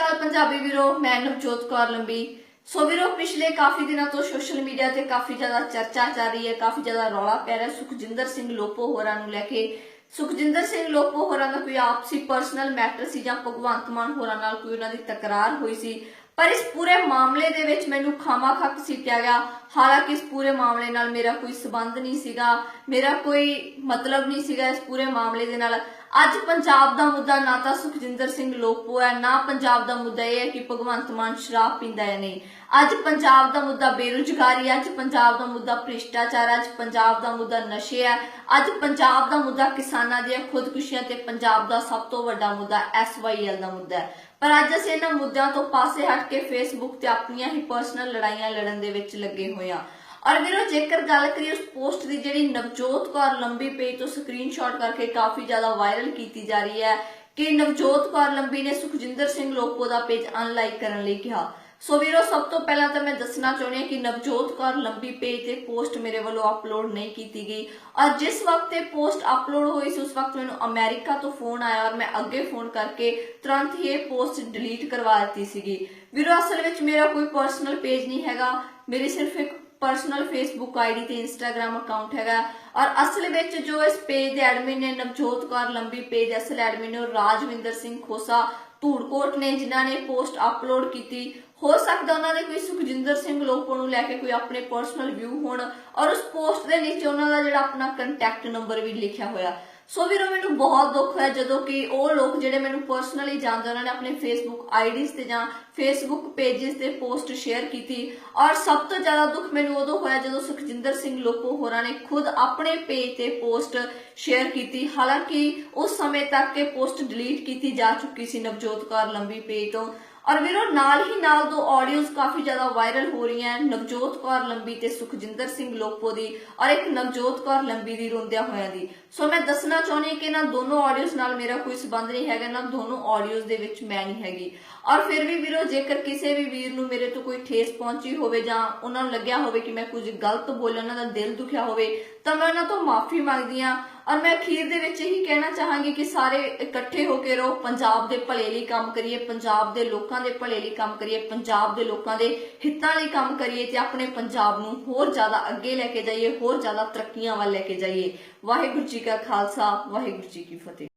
ਅਕਾਲ ਪੰਜਾਬੀ ਵੀਰੋ, ਮੈਂ ਨਵਜੋਤ ਕੌਰ ਲੰਬੀ। ਸੋ ਵੀਰੋ, ਪਿਛਲੇ ਕਾਫੀ ਦਿਨਾਂ ਤੋਂ ਸੋਸ਼ਲ ਮੀਡੀਆ ਤੇ ਕਾਫੀ ਜ਼ਿਆਦਾ ਚਰਚਾ ਚੱਲ ਰਹੀ ਹੈ, ਕਾਫੀ ਜ਼ਿਆਦਾ ਰੌਲਾ ਪੈ ਰਿਹਾ ਸੁਖਜਿੰਦਰ ਸਿੰਘ ਲੋਪੋ ਹੋਰਾਂ ਨੂੰ ਲੈ ਕੇ। ਸੁਖਜਿੰਦਰ ਸਿੰਘ ਲੋਪੋ ਹੋਰਾਂ ਦਾ ਕੋਈ ਆਪਸੀ ਪਰਸਨਲ ਮੈਟਰ ਸੀ ਜਾਂ ਭਗਵੰਤ ਮਾਨ ਹੋਰਾਂ ਨਾਲ ਕੋਈ ਉਹਨਾਂ ਦੀ ਤਕਰਾਰ ਹੋਈ ਸੀ? ਪਰ ਇਸ ਪੂਰੇ ਮਾਮਲੇ ਦੇ ਵਿੱਚ ਮੈਨੂੰ ਖਾਮਾ ਖੱਕ ਸੀਟਿਆ ਗਿਆ। ਹਾਲਾਂਕਿ ਇਸ ਪੂਰੇ ਮਾਮਲੇ ਨਾਲ ਮੇਰਾ ਕੋਈ ਸਬੰਧ ਨਹੀਂ ਸੀਗਾ। ਮੇਰਾ ਕੋਈ ਮਤਲਬ ਨਹੀਂ ਸੀਗਾ ਇਸ ਪੂਰੇ ਮਾਮਲੇ ਦੇ ਨਾਲ। ਅੱਜ ਪੰਜਾਬ ਦਾ ਮੁੱਦਾ ਨਾ ਤਾਂ ਸੁਖਜਿੰਦਰ ਸਿੰਘ ਲੋਪੋ ਹੈ, ਨਾ ਪੰਜਾਬ ਦਾ ਮੁੱਦਾ ਇਹ ਹੈ ਕਿ ਭਗਵੰਤ ਮਾਨ ਸ਼ਰਾਬ ਪੀਂਦਾ ਹੈ ਨਹੀਂ। ਅੱਜ ਪੰਜਾਬ ਦਾ ਮੁੱਦਾ ਬੇਰੁਜ਼ਗਾਰੀ ਹੈ, ਅੱਜ ਪੰਜਾਬ ਦਾ ਮੁੱਦਾ ਭ੍ਰਿਸ਼ਟਾਚਾਰ ਹੈ, ਅੱਜ ਪੰਜਾਬ ਦਾ ਮੁੱਦਾ ਨਸ਼ੇ ਹੈ, ਅੱਜ ਪੰਜਾਬ ਦਾ ਮੁੱਦਾ ਕਿਸਾਨਾਂ ਦੀਆਂ ਖੁਦਕੁਸ਼ੀਆਂ ਤੇ ਪੰਜਾਬ ਦਾ ਸਭ ਤੋਂ ਵੱਡਾ ਮੁੱਦਾ ਐਸਵਾਈਐਲ ਦਾ ਮੁੱਦਾ ਹੈ। ਪਰ ਅੱਜ ਅਸੀਂ ਇਹਨਾਂ ਮੁੱਦਿਆਂ ਤੋਂ ਪਾਸੇ ਹਟ ਕੇ ਫੇਸਬੁੱਕ ਤੇ ਆਪਣੀਆਂ ਹੀ ਪਰਸਨਲ ਲੜਾਈਆਂ ਲੜਨ ਦੇ ਵਿੱਚ ਲੱਗੇ ਹੋਏ ਹਾਂ। ਔਰ ਵੀਰੋ, ਜੇਕਰ ਗੱਲ ਕਰੀਏ ਉਸ ਪੋਸਟ ਦੀ ਜਿਹੜੀ ਨਵਜੋਤ ਕੌਰ ਲੰਬੀ ਪੇਜ ਤੋਂ ਸਕਰੀਨਸ਼ਾਟ ਕਰਕੇ ਕਾਫੀ ਜ਼ਿਆਦਾ ਵਾਇਰਲ ਕੀਤੀ ਜਾ ਰਹੀ ਹੈ ਕਿ ਨਵਜੋਤ ਕੌਰ ਲੰਬੀ ਨੇ ਸੁਖਜਿੰਦਰ ਸਿੰਘ ਲੋਪੋ ਦਾ ਪੇਜ ਅਨਲਾਈਕ ਕਰਨ ਲਈ ਕਿਹਾ। ਸੋ ਵੀਰੋ, ਸਭ ਤੋਂ ਪਹਿਲਾਂ ਤਾਂ ਮੈਂ ਦੱਸਣਾ ਚਾਹੁੰਦੀ ਹਾਂ ਕਿ ਨਵਜੋਤ ਕੌਰ ਲੰਬੀ ਪੇਜ ਤੇ ਪੋਸਟ ਮੇਰੇ ਵੱਲੋਂ ਅਪਲੋਡ ਨਹੀਂ ਕੀਤੀ ਗਈ। ਔਰ ਜਿਸ ਵਕਤ ਇਹ ਪੋਸਟ ਅਪਲੋਡ ਹੋਈ ਸੀ, ਉਸ ਵਕਤ ਮੈਨੂੰ ਅਮਰੀਕਾ ਤੋਂ ਫੋਨ ਆਇਆ ਔਰ ਮੈਂ ਅੱਗੇ ਫੋਨ ਕਰਕੇ ਤੁਰੰਤ ਹੀ ਇਹ ਪੋਸਟ ਡਿਲੀਟ ਕਰਵਾ ਦਿੱਤੀ ਸੀਗੀ। ਵੀਰੋ, ਅਸਲ ਵਿੱਚ ਮੇਰਾ ਕੋਈ ਪਰਸਨਲ ਪੇਜ ਨਹੀਂ ਹੈਗਾ। ਮੇਰੀ ਸਿਰਫ ਇੱਕ ਪਰਸਨਲ ਫੇਸਬੁੱਕ ਆਈਡੀ ਤੇ ਇੰਸਟਾਗ੍ਰam ਅਕਾਊਂਟ ਹੈਗਾ। ਔਰ ਅਸਲ ਵਿੱਚ ਜੋ ਇਸ ਪੇਜ ਦੇ ਐਡਮਿਨ ਨੇ ਨਵਜੋਤ ਕੌਰ ਲੰਬੀ ਪੇਜ ਅਸਲ ਐਡਮਿਨ ਨੇ ਰਾਜਵਿੰਦਰ ਸਿੰਘ ਖੋਸਾ ਧੂੜਕੋਟ ਨੇ, ਜਿਨ੍ਹਾਂ ਨੇ ਪੋਸਟ ਅਪਲੋਡ ਕੀਤੀ। ਹੋ ਸਕਦਾ ਉਹਨਾਂ ਦੇ ਕੋਈ ਸੁਖਜਿੰਦਰ ਸਿੰਘ ਲੋਪੋ ਨੂੰ ਲੈ ਕੇ ਕੋਈ ਆਪਣੇ ਪਰਸਨਲ ਵਿਊ ਹੋਣ। ਔਰ ਉਸ ਪੋਸਟ ਦੇ ਨੀਚੇ ਉਹਨਾਂ ਦਾ ਜਿਹੜਾ ਆਪਣਾ ਕੰਟੈਕਟ ਨੰਬਰ ਵੀ ਲਿਖਿਆ ਹੋਇਆ। ਸੋ ਵੀਰੋ, ਮੈਨੂੰ ਬਹੁਤ ਦੁੱਖ ਹੋਇਆ ਜਦੋਂ ਕਿ ਉਹ ਲੋਕ ਜਿਹੜੇ ਮੈਨੂੰ ਪਰਸਨਲੀ ਜਾਣਦੇ ਉਹਨਾਂ ਨੇ ਆਪਣੇ ਫੇਸਬੁੱਕ ਆਈਡੀਜ਼ ਤੇ ਜਾਂ ਫੇਸਬੁੱਕ ਪੇजेस ਤੇ ਪੋਸਟ ਸ਼ੇਅਰ ਕੀਤੀ ਔਰ ਸਭ ਤੋਂ ਜ਼ਿਆਦਾ ਦੁੱਖ ਮੈਨੂੰ ਉਦੋਂ ਹੋਇਆ ਜਦੋਂ ਸੁਖਜਿੰਦਰ ਸਿੰਘ ਲੋਪੋ ਹੋਰਾਂ ਨੇ ਖੁਦ ਆਪਣੇ ਪੇਜ ਤੇ ਪੋਸਟ ਸ਼ੇਅਰ ਕੀਤੀ। ਹਾਲਾਂਕਿ ਉਸ ਸਮੇਂ ਤੱਕ ਇਹ ਪੋਸਟ ਡਿਲੀਟ ਕੀਤੀ ਜਾ ਚੁੱਕੀ ਸੀ ਨਵਜੋਤ ਕੌਰ ਲੰਬੀ ਪੇਜ ਤੋਂ। ਔਰ ਵੀਰੋ, ਨਾਲ ਹੀ ਨਾਲ ਦੋ ਆਡੀਓਜ਼ ਕਾਫੀ ਜ਼ਿਆਦਾ ਵਾਇਰਲ ਹੋ ਰਹੀਆਂ ਨਵਜੋਤ ਕੌਰ ਲੰਬੀ ਤੇ ਸੁਖਜਿੰਦਰ ਸਿੰਘ ਲੋਕਪੋ ਦੀ ਔਰ ਇੱਕ ਨਵਜੋਤ ਕੌਰ ਲੰਬੀ ਦੀ ਰੋਂਦਿਆਂ ਹੋਇਆਂ ਦੀ। ਸੋ ਮੈਂ ਦੱਸਣਾ ਚਾਹੁੰਦੀ ਕਿ ਇਹਨਾਂ ਦੋਨੋਂ ਆਡੀਓਜ਼ ਨਾਲ ਮੇਰਾ ਕੋਈ ਸਬੰਧ ਨਹੀਂ ਹੈਗਾ, ਇਹਨਾਂ ਦੋਨੋਂ ਆਡੀਓਜ਼ ਦੇ ਵਿੱਚ ਮੈਂ ਨਹੀਂ ਹੈਗੀ। ਔਰ ਫਿਰ ਵੀ ਵੀਰੋ, ਜੇਕਰ ਕਿਸੇ ਵੀ ਵੀਰ ਨੂੰ ਮੇਰੇ ਤੋਂ ਕੋਈ ਠੇਸ ਪਹੁੰਚੀ ਹੋਵੇ ਜਾਂ ਉਹਨਾਂ ਨੂੰ ਲੱਗਿਆ ਹੋਵੇ ਕਿ ਮੈਂ ਕੁਝ ਗਲਤ ਬੋਲਿਆ, ਉਹਨਾਂ ਦਾ ਦਿਲ ਦੁਖਿਆ ਹੋਵੇ, ਤਾਂ ਮੈਂ ਉਹਨਾਂ ਤੋਂ ਮਾਫੀ ਮੰਗਦੀ ਹਾਂ। ਔਰ ਮੈਂ ਅਖੀਰ ਦੇ ਵਿੱਚ ਇਹੀ ਕਹਿਣਾ ਚਾਹਾਂਗੀ ਕਿ ਸਾਰੇ ਇਕੱਠੇ ਹੋ ਕੇ ਰਹੋ, ਪੰਜਾਬ ਦੇ ਭਲੇ ਲਈ ਕੰਮ ਕਰੀਏ, ਪੰਜਾਬ ਦੇ ਲੋਕਾਂ ਦੇ ਭਲੇ ਲਈ ਕੰਮ ਕਰੀਏ, ਪੰਜਾਬ ਦੇ ਲੋਕਾਂ ਦੇ ਹਿੱਤਾਂ ਲਈ ਕੰਮ ਕਰੀਏ ਤੇ ਆਪਣੇ ਪੰਜਾਬ ਨੂੰ ਹੋਰ ਜ਼ਿਆਦਾ ਅੱਗੇ ਲੈ ਕੇ ਜਾਈਏ, ਹੋਰ ਜ਼ਿਆਦਾ ਤਰੱਕੀਆਂ ਵੱਲ ਲੈ ਕੇ ਜਾਈਏ। ਵਾਹਿਗੁਰੂ ਜੀ ਕਾ ਖਾਲਸਾ, ਵਾਹਿਗੁਰੂ ਜੀ ਕੀ ਫਤਿਹ।